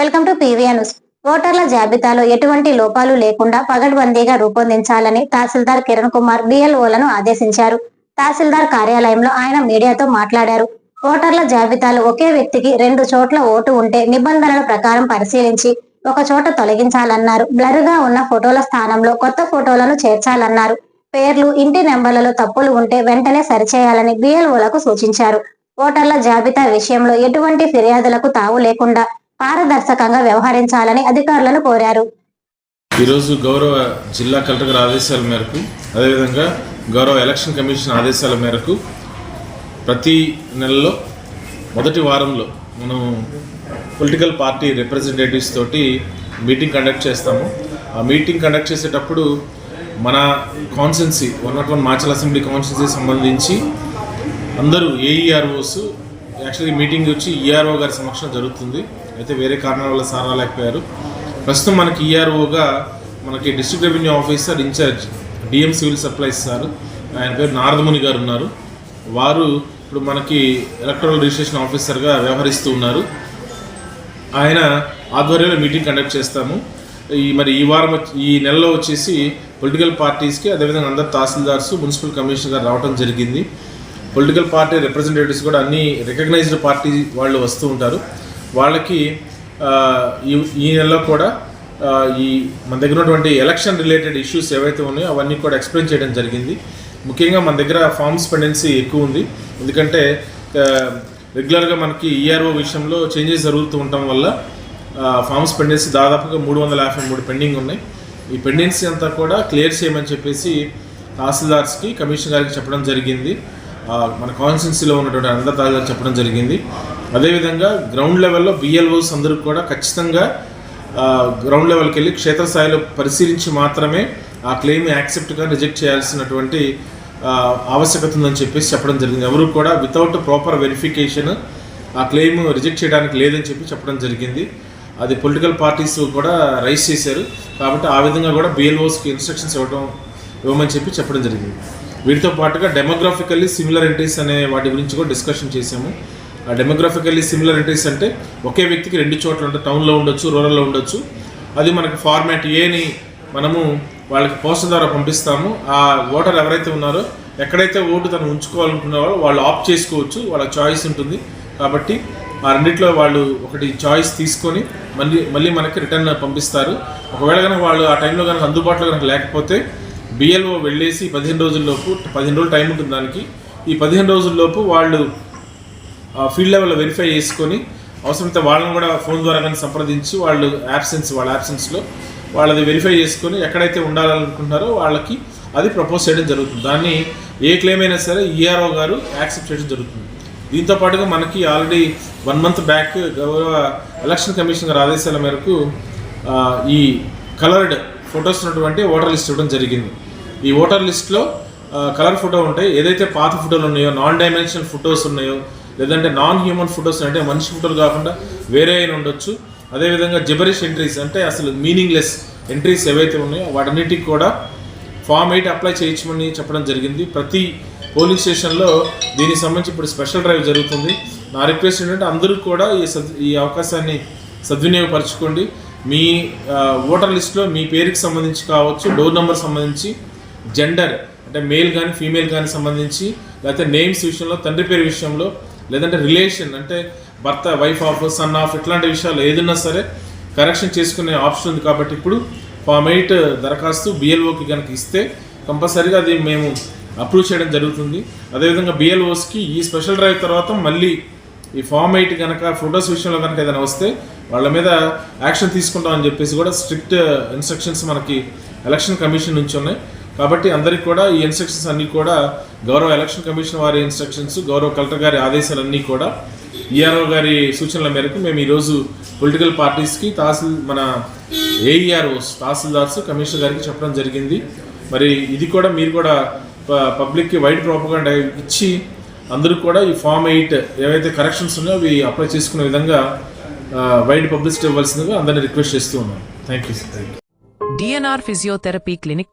Welcome to PVR news. ఓటర్ల జాబితాలో ఎటువంటి లోపాలు లేకుండా పగడ్బందీగా రూపొందించాలని తహసీల్దార్ కిరణ్ కుమార్ బిఎల్ఓలను ఆదేశించారు. తహసీల్దార్ కార్యాలయంలో ఆయన మీడియాతో మాట్లాడారు. ఓటర్ల జాబితాలో ఒకే వ్యక్తికి రెండు చోట్ల ఓటు ఉంటే నిబంధనల ప్రకారం పరిశీలించి ఒక చోట తొలగించాలన్నారు. బ్లర్గా ఉన్న ఫోటోల స్థానంలో కొత్త ఫోటోలను చేర్చాలన్నారు. పేర్లు ఇంటి నెంబర్లలో తప్పులు ఉంటే వెంటనే సరిచేయాలని బిఎల్ఓలకు సూచించారు. ఓటర్ల జాబితా విషయంలో ఎటువంటి ఫిర్యాదులకు తావు లేకుండా పారదర్శకంగా వ్యవహరించాలని అధికారులను కోరారు. ఈరోజు గౌరవ జిల్లా కలెక్టర్ గారి ఆదేశాల మేరకు అదేవిధంగా గౌరవ ఎలక్షన్ కమిషన్ ఆదేశాల మేరకు ప్రతి నెలలో మొదటి వారంలో మనం పొలిటికల్ పార్టీ రిప్రజెంటేటివ్స్ తోటి మీటింగ్ కండక్ట్ చేస్తాము. ఆ మీటింగ్ కండక్ట్ చేసేటప్పుడు మన constituency one nought one Macherla assembly constituency సంబంధించి అందరూ ఏఈఆర్ఓస్ యాక్చువల్లీ మీటింగ్ వచ్చి ఈఆర్ఓ గారి సమక్షంలో జరుగుతుంది. అయితే వేరే కారణాల వల్ల సార్ రాలేకపోయారు. ప్రస్తుతం మనకి ఈఆర్ఓగా మనకి district revenue officer incharge DM civil supplies sir. ఆయన పేరు నారదముని గారు ఉన్నారు. వారు ఇప్పుడు మనకి ఎలక్ట్రల్ రిజిస్ట్రేషన్ ఆఫీసర్గా వ్యవహరిస్తూ ఉన్నారు. ఆయన ఆధ్వర్యంలో మీటింగ్ కండక్ట్ చేస్తాము. ఈ మరి ఈ వారం ఈ నెలలో వచ్చేసి పొలిటికల్ పార్టీస్కి అదేవిధంగా అందరు తహసీల్దార్స్ మున్సిపల్ కమిషనర్ గారు రావడం జరిగింది. పొలిటికల్ పార్టీ రిప్రజెంటేటివ్స్ కూడా అన్ని రికగ్నైజ్డ్ పార్టీ వాళ్ళు వస్తూ ఉంటారు. వాళ్ళకి ఈ ఈ నెలలో కూడా ఈ మన దగ్గర ఉన్నటువంటి ఎలక్షన్ రిలేటెడ్ ఇష్యూస్ ఏవైతే ఉన్నాయో అవన్నీ కూడా ఎక్స్ప్లెయిన్ చేయడం జరిగింది. ముఖ్యంగా మన దగ్గర ఫార్మ్స్ పెండెన్సీ ఎక్కువ ఉంది. ఎందుకంటే రెగ్యులర్గా మనకి ఈఆర్ఓ విషయంలో చేంజెస్ జరుగుతూ ఉండటం వల్ల ఫార్మ్స్ పెండెన్సీ దాదాపుగా మూడు వందల యాభై మూడు పెండింగ్ ఉన్నాయి. ఈ పెండెన్సీ అంతా కూడా క్లియర్ చేయమని చెప్పేసి తహసీల్దార్స్కి కమిషనర్ గారికి చెప్పడం జరిగింది. మన కాన్స్టిట్యున్సీలో ఉన్నటువంటి అందరి తాజాలు చెప్పడం జరిగింది. అదేవిధంగా గ్రౌండ్ లెవెల్లో బిఎల్ఓస్ అందరూ కూడా ఖచ్చితంగా గ్రౌండ్ లెవెల్కి వెళ్ళి క్షేత్రస్థాయిలో పరిశీలించి మాత్రమే ఆ క్లెయిమ్ యాక్సెప్ట్గా రిజెక్ట్ చేయాల్సినటువంటి ఆవశ్యకత ఉందని చెప్పేసి చెప్పడం జరిగింది. ఎవరు కూడా వితౌట్ ప్రాపర్ వెరిఫికేషన్ ఆ క్లెయిమ్ రిజెక్ట్ చేయడానికి లేదని చెప్పి చెప్పడం జరిగింది. అది పొలిటికల్ పార్టీస్ కూడా రైస్ చేశారు. కాబట్టి ఆ విధంగా కూడా బిఎల్ఓస్కి ఇన్స్ట్రక్షన్స్ ఇవ్వడం ఇవ్వమని చెప్పి చెప్పడం జరిగింది. వీటితో పాటుగా డెమోగ్రాఫికల్లీ సిమిలర్ అనే వాటి గురించి కూడా డిస్కషన్ చేశాము. ఆ డెమోగ్రాఫికల్లీ సిమిలర్ అంటే ఒకే వ్యక్తికి రెండు చోట్ల ఉంటే టౌన్లో ఉండొచ్చు రూరల్లో ఉండొచ్చు. అది మనకు ఫార్మాట్ ఏని మనము వాళ్ళకి పోస్టర్ ద్వారా పంపిస్తాము. ఆ ఓటర్ ఎవరైతే ఉన్నారో ఎక్కడైతే ఓటు తను ఉంచుకోవాలనుకున్నారో వాళ్ళు ఆప్ట్ చేసుకోవచ్చు వాళ్ళ చాయిస్ ఉంటుంది. కాబట్టి ఆ రెండిట్లో వాళ్ళు ఒకటి చాయిస్ తీసుకొని మళ్ళీ మళ్ళీ మనకి రిటర్న్ పంపిస్తారు. ఒకవేళ కనుక వాళ్ళు ఆ టైంలో కనుక అందుబాటులో కనుక లేకపోతే బిఎల్ఓ వెళ్ళేసి పదిహేను రోజుల్లోపు పదిహేను రోజులు టైం ఉంటుంది దానికి. ఈ పదిహేను రోజుల్లోపు వాళ్ళు ఫీల్డ్ లెవెల్లో వెరిఫై చేసుకొని అవసరమైతే వాళ్ళని కూడా ఫోన్ ద్వారా కానీ సంప్రదించి వాళ్ళు యాబ్సెన్స్ వాళ్ళ యాబ్సెన్స్లో వాళ్ళది వెరిఫై చేసుకొని ఎక్కడైతే ఉండాలనుకుంటున్నారో వాళ్ళకి అది ప్రపోజ్ చేయడం జరుగుతుంది. దాన్ని ఏ క్లెయిమ్ అయినా సరే ఈఆర్ఓ గారు యాక్సెప్ట్ చేయడం జరుగుతుంది. దీంతో పాటుగా మనకి ఆల్రెడీ వన్ మంత్ బ్యాక్ గౌరవ ఎలక్షన్ కమిషన్ గారి ఆదేశాల మేరకు ఈ కలర్డ్ ఫొటోస్ ఉన్నటువంటి ఓటర్ లిస్ట్ ఇవ్వడం జరిగింది. ఈ ఓటర్ లిస్ట్లో కలర్ ఫోటో ఉంటాయి. ఏదైతే పాత ఫోటోలు ఉన్నాయో నాన్ డైమెన్షనల్ ఫొటోస్ ఉన్నాయో లేదంటే నాన్ హ్యూమన్ ఫొటోస్ అంటే మనిషి ఫోటోలు కాకుండా వేరే అయిన ఉండొచ్చు. అదేవిధంగా జబరిష్ ఎంట్రీస్ అంటే అసలు మీనింగ్లెస్ ఎంట్రీస్ ఏవైతే ఉన్నాయో వాటన్నిటికి కూడా ఫామ్ ఎయిట్ అప్లై చేయించమని చెప్పడం జరిగింది. ప్రతి పోలీస్ స్టేషన్లో దీనికి సంబంధించి ఇప్పుడు స్పెషల్ డ్రైవ్ జరుగుతుంది. నా రిక్వెస్ట్ ఏంటంటే అందరూ కూడా ఈ సద్ ఈ అవకాశాన్ని సద్వినియోగపరచుకోండి. మీ ఓటర్ లిస్ట్లో మీ పేరుకి సంబంధించి కావచ్చు డోర్ నెంబర్ సంబంధించి జెండర్ అంటే మేల్ కానీ ఫీమేల్ కానీ సంబంధించి లేకపోతే నేమ్స్ విషయంలో తండ్రి పేరు విషయంలో లేదంటే రిలేషన్ అంటే భర్త వైఫ్ ఆఫ్ సన్ ఆఫ్ ఇట్లాంటి విషయాలు ఏదైనా సరే కరెక్షన్ చేసుకునే ఆప్షన్ ఉంది కాబట్టి ఇప్పుడు ఫామ్ ఎయిట్ దరఖాస్తు బిఎల్ఓకి కనుక ఇస్తే కంపల్సరీగా అది మేము అప్రూవ్ చేయడం జరుగుతుంది. అదేవిధంగా బిఎల్ఓస్కి ఈ స్పెషల్ డ్రైవ్ తర్వాత మళ్ళీ ఈ ఫామ్ ఎయిట్ కనుక ఫొటోస్ విషయంలో కనుక ఏదైనా వస్తే వాళ్ళ మీద యాక్షన్ తీసుకుంటామని చెప్పేసి కూడా స్ట్రిక్ట్ ఇన్స్ట్రక్షన్స్ మనకి ఎలక్షన్ కమిషన్ నుంచి ఉన్నాయి. కాబట్టి అందరికీ కూడా ఈ ఇన్స్ట్రక్షన్స్ అన్నీ కూడా గౌరవ ఎలక్షన్ కమిషన్ వారి ఇన్స్ట్రక్షన్స్ గౌరవ కలెక్టర్ గారి ఆదేశాలన్నీ కూడా ఈఆర్ఓ గారి సూచనల మేరకు మేము ఈరోజు పొలిటికల్ పార్టీస్కి తహసీల్ మన ఏఈఆర్ఓస్ తహసీల్దార్స్ కమిషనర్ గారికి చెప్పడం జరిగింది. మరి ఇది కూడా మీరు కూడా ప- పబ్లిక్కి వైడ్ ప్రాపగాండా ఇచ్చి అందరూ కూడా ఈ ఫామ్ ఎయిట్ ఏవైతే కరెక్షన్స్ ఉన్నాయో అవి అప్లై చేసుకునే విధంగా వైడ్ పబ్లిసిటీ ఇవ్వాల్సిందిగా అందరినీ రిక్వెస్ట్ చేస్తూ ఉన్నాను thank you thank you DNR physiotherapy clinic